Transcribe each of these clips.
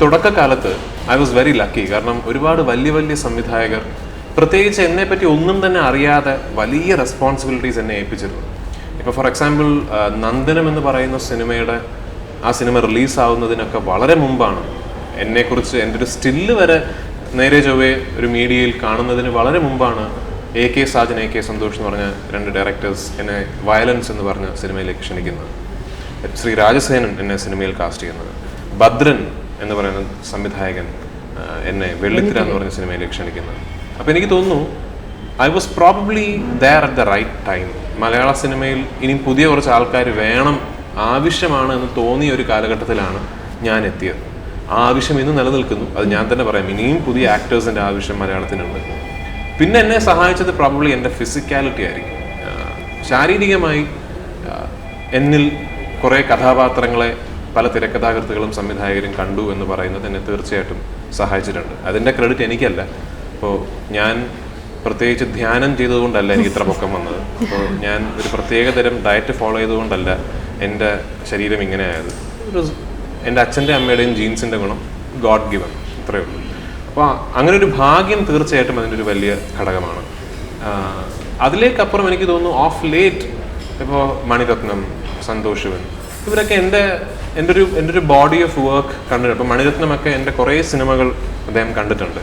തുടക്കകാലത്ത് I was very lucky കാരണം ഒരുപാട് വലിയ വലിയ സംവിധായകർ പ്രത്യേകിച്ച് എന്നെ പറ്റി ഒന്നും തന്നെ അറിയാതെ വലിയ റെസ്പോൺസിബിലിറ്റീസ് എന്നെ ഏൽപ്പിച്ചിരുന്നു. ഇപ്പോൾ ഫോർ എക്സാമ്പിൾ നന്ദനം എന്ന് പറയുന്ന സിനിമയുടെ ആ സിനിമ റിലീസാവുന്നതിനൊക്കെ വളരെ മുമ്പാണ്. എന്നെക്കുറിച്ച് എന്റെ ഒരു സ്റ്റില്ല് വരെ നേരെ ചൊവ്വേ ഒരു മീഡിയയിൽ കാണുന്നതിന് വളരെ മുമ്പാണ് A K Sajan A K Santhosh എന്ന് പറഞ്ഞ രണ്ട് ഡയറക്ടേഴ്സ് എന്നെ വയലൻസ് എന്ന് പറഞ്ഞ സിനിമയിലേക്ക് ക്ഷണിക്കുന്നത്. ശ്രീ രാജസേനൻ എന്നെ സിനിമയിൽ കാസ്റ്റ് ചെയ്യുന്നത്. ഭദ്രൻ എന്ന് പറയുന്ന സംവിധായകൻ എന്നെ വെള്ളിത്തിര എന്ന് പറഞ്ഞ സിനിമയിലേക്ക് ക്ഷണിക്കുന്നത് അപ്പോൾ എനിക്ക് തോന്നുന്നു I was probably there at the right time Malayala സിനിമയിൽ ഇനി പുതിയ കുറച്ച് ആൾക്കാർ വേണം ആവശ്യമാണ് എന്ന് തോന്നിയ ഒരു കാലഘട്ടത്തിലാണ് ഞാൻ എത്തിയത്. ആ ആവശ്യം ഇന്ന് നിലനിൽക്കുന്നു അത് ഞാൻ തന്നെ പറയാം. ഇനിയും പുതിയ ആക്ടേഴ്സിന്റെ ആവശ്യം മലയാളത്തിനുണ്ട് പിന്നെ എന്നെ സഹായിച്ചത് പ്രോബബ്ലി എന്റെ ഫിസിക്കാലിറ്റി ആയിരിക്കും. ശാരീരികമായി എന്നിൽ കുറേ കഥാപാത്രങ്ങളെ പല തിരക്കഥാകൃത്തുകളും സംവിധായകരും കണ്ടു എന്ന് പറയുന്നത് എന്നെ തീർച്ചയായിട്ടും സഹായിച്ചിട്ടുണ്ട്. അതിന്റെ ക്രെഡിറ്റ് എനിക്കല്ല. അപ്പോൾ ഞാൻ പ്രത്യേകിച്ച് ധ്യാനം ചെയ്തതുകൊണ്ടല്ല എനിക്ക് ഇത്ര പൊക്കം വന്നത്. അപ്പോൾ ഞാൻ ഒരു പ്രത്യേക തരം ഡയറ്റ് ഫോളോ ചെയ്തുകൊണ്ടല്ല എന്റെ ശരീരം ഇങ്ങനെ ആയത് ഒരു എന്റെ അച്ഛന്റെ അമ്മയുടെയും ജീൻസിന്റെ ഗുണം ഗോഡ് ഗിവൺ ഇത്രയേ ഉള്ളൂ. അപ്പോൾ അങ്ങനെ ഒരു ഭാഗ്യം തീർച്ചയായിട്ടും അതിന്റെ ഒരു വലിയ ഘടകമാണ്. അതിലേക്കപ്പുറം എനിക്ക് തോന്നുന്നു ഓഫ് ലേറ്റ് ഇപ്പോൾ മണിരത്നം സന്തോഷ് ശിവൻ ഇവരൊക്കെ എന്റെ എന്റെ ഒരു എന്റെ ഒരു ബോഡി ഓഫ് വർക്ക് കണ്ടിട്ടുണ്ട്. അപ്പം മണിരത്നമൊക്കെ എന്റെ കുറേ സിനിമകൾ അദ്ദേഹം കണ്ടിട്ടുണ്ട്.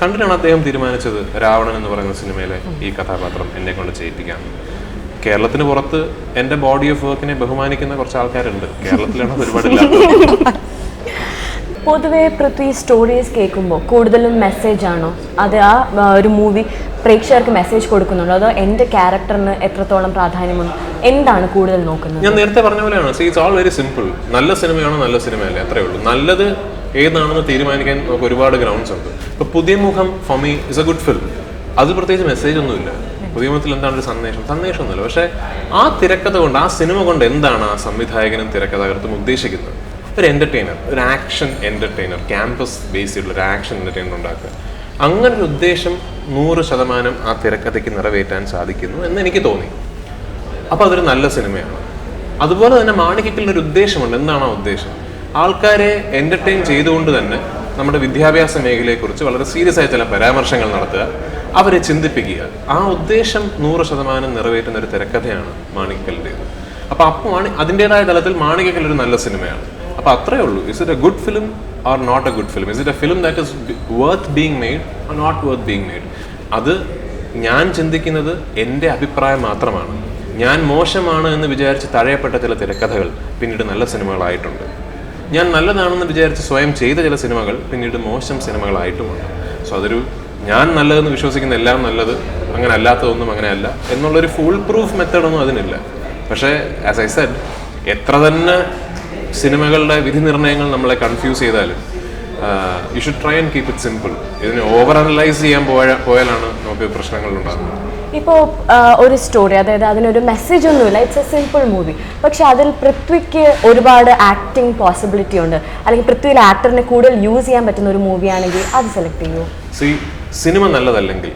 കണ്ടിട്ടാണ് അദ്ദേഹം തീരുമാനിച്ചത് രാവണൻ എന്ന് പറയുന്ന സിനിമയിലെ ഈ കഥാപാത്രം എന്നെ കൊണ്ട് ചെയ്യിപ്പിക്കാം കേരളത്തിന് പുറത്ത് എന്റെ ബോഡി ഓഫ് വർക്കിനെ ബഹുമാനിക്കുന്ന കുറച്ച് ആൾക്കാരുണ്ട്. കേരളത്തിലാണ് ഒരുപാട് പൊതുവെ പൃഥ്വി സ്റ്റോറീസ് കേൾക്കുമ്പോൾ കൂടുതലും മെസ്സേജ് ആണോ? അത് ആ, ഒരു മൂവി പ്രേക്ഷകർക്ക് മെസ്സേജ് കൊടുക്കുന്നുണ്ടോ? അതോ എന്റെ ക്യാരക്ടറിന് എത്രത്തോളം പ്രാധാന്യമുണ്ട്? എന്താണ് കൂടുതൽ നോക്കുന്നത്? ഞാൻ നേരത്തെ പറഞ്ഞ പോലെയാണ്. See it's all very simple നല്ല സിനിമയാണോ നല്ല സിനിമയല്ലേ? അത്രേ ഉള്ളൂ. നല്ലത് ഏതാണെന്ന് തീരുമാനിക്കാൻ നമുക്ക് ഒരുപാട് ഗ്രൗണ്ട്സ് ഉണ്ട്. ഇപ്പൊ പുതിയ മുഖം for me is a good film അത് പ്രത്യേകിച്ച് മെസ്സേജ് ഒന്നുമില്ല പുതിയ മുഖത്തിൽ എന്താണ് ഒരു സന്ദേശം? സന്ദേശം സന്ദേശമൊന്നുമില്ല പക്ഷേ ആ തിരക്കഥ കൊണ്ട് ആ സിനിമ കൊണ്ട് എന്താണ് ആ സംവിധായകനും തിരക്കഥാകൃത്തും ഉദ്ദേശിക്കുന്നത്? ഒരു എന്റർടൈനർ ഒരു ആക്ഷൻ എന്റർടൈനർ ക്യാമ്പസ് ബേസ് ഒരു ആക്ഷൻ എന്റർടൈനർ ഉണ്ടാക്കുക. അങ്ങനെ ഒരു ഉദ്ദേശം നൂറ് ശതമാനം ആ തിരക്കഥയ്ക്ക് നിറവേറ്റാൻ സാധിക്കുന്നു എന്ന് എനിക്ക് തോന്നി. അപ്പോൾ അതൊരു നല്ല സിനിമയാണ്. അതുപോലെ തന്നെ മാണിക്കലിന് ഒരു ഉദ്ദേശമുണ്ട്. എന്താണ് ആ ഉദ്ദേശം? ആൾക്കാരെ എന്റർടൈൻ ചെയ്തുകൊണ്ട് തന്നെ നമ്മുടെ വിദ്യാഭ്യാസ മേഖലയെ കുറിച്ച് വളരെ സീരിയസ് ആയ ചില പരാമർശങ്ങൾ നടത്തുക അവരെ ചിന്തിപ്പിക്കുക. ആ ഉദ്ദേശം നൂറ് ശതമാനം നിറവേറ്റുന്ന ഒരു തിരക്കഥയാണ് മാണിക്കലിന്റെത് അപ്പൊ അപ്പോൾ മാണി അതിന്റെതായ തലത്തിൽ മാണിക്കൽ ഒരു നല്ല സിനിമയാണ്. അപ്പൊ അത്രേ ഉള്ളൂ. Is it a good film or not a good film is it a film that is worth being made or not worth being made അത് ഞാൻ ചിന്തിക്കുന്നത് എന്റെ അഭിപ്രായം മാത്രമാണ്. ഞാൻ മോശമാണ് എന്ന് വിചാരിച്ച് തഴയപ്പെട്ട ചില തിരക്കഥകൾ പിന്നീട് നല്ല സിനിമകളായിട്ടുണ്ട്. ഞാൻ നല്ലതാണെന്ന് വിചാരിച്ച് സ്വയം ചെയ്ത ചില സിനിമകൾ പിന്നീട് മോശം സിനിമകളായിട്ടുമുണ്ട്. സോ അതൊരു ഞാൻ നല്ലതെന്ന് വിശ്വസിക്കുന്ന എല്ലാം നല്ലത് അങ്ങനെ അല്ലാത്തതൊന്നും അങ്ങനെ അല്ല എന്നുള്ളൊരു ഫുൾ പ്രൂഫ് മെത്തേഡൊന്നും അതിനില്ല. പക്ഷേ ആസ് ഐ സെഡ് എത്ര തന്നെ സിനിമകളുടെ വിധി നിർണയങ്ങൾ നമ്മളെ കൺഫ്യൂസ് ചെയ്താലും you should try and keep it simple ഇതിനെ ഓവർ അനലൈസ് ചെയ്യാൻ പോയ പോയാലാണ് നമുക്ക് പ്രശ്നങ്ങൾ ഉണ്ടാകുന്നത്. ഇപ്പോൾ ഒരു സ്റ്റോറി അതായത് അതിനൊരു മെസ്സേജ് ഒന്നുമില്ല. ഇറ്റ്സ് എ സിമ്പിൾ മൂവി പക്ഷെ അതിൽ പൃഥ്വിക്ക് ഒരുപാട് ആക്ടിങ് പോസിബിലിറ്റി ഉണ്ട്. അല്ലെങ്കിൽ പൃഥ്വിയിലെ ആക്ടറിനെ കൂടുതൽ യൂസ് ചെയ്യാൻ പറ്റുന്ന ഒരു മൂവിയാണെങ്കിൽ അത് സെലക്ട് ചെയ്യൂ. സി സിനിമ നല്ലതല്ലെങ്കിൽ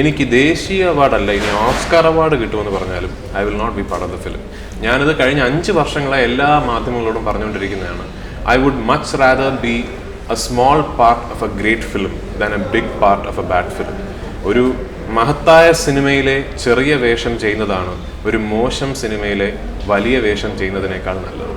എനിക്ക് ദേശീയ അവാർഡല്ല ഇനി ഓസ്കാർ അവാർഡ് കിട്ടുമെന്ന് പറഞ്ഞാലും I will not be part of the film ഞാനിത് കഴിഞ്ഞ അഞ്ച് വർഷങ്ങളായി എല്ലാ മാധ്യമങ്ങളോടും പറഞ്ഞുകൊണ്ടിരിക്കുന്നതാണ്. I would much rather be a small part of a great film than a big part of a bad film ഒരു മഹത്തായ സിനിമയിലെ ചെറിയ വേഷം ചെയ്യുന്നതാണ് ഒരു മോശം സിനിമയിലെ വലിയ വേഷം ചെയ്യുന്നതിനേക്കാൾ നല്ലത്.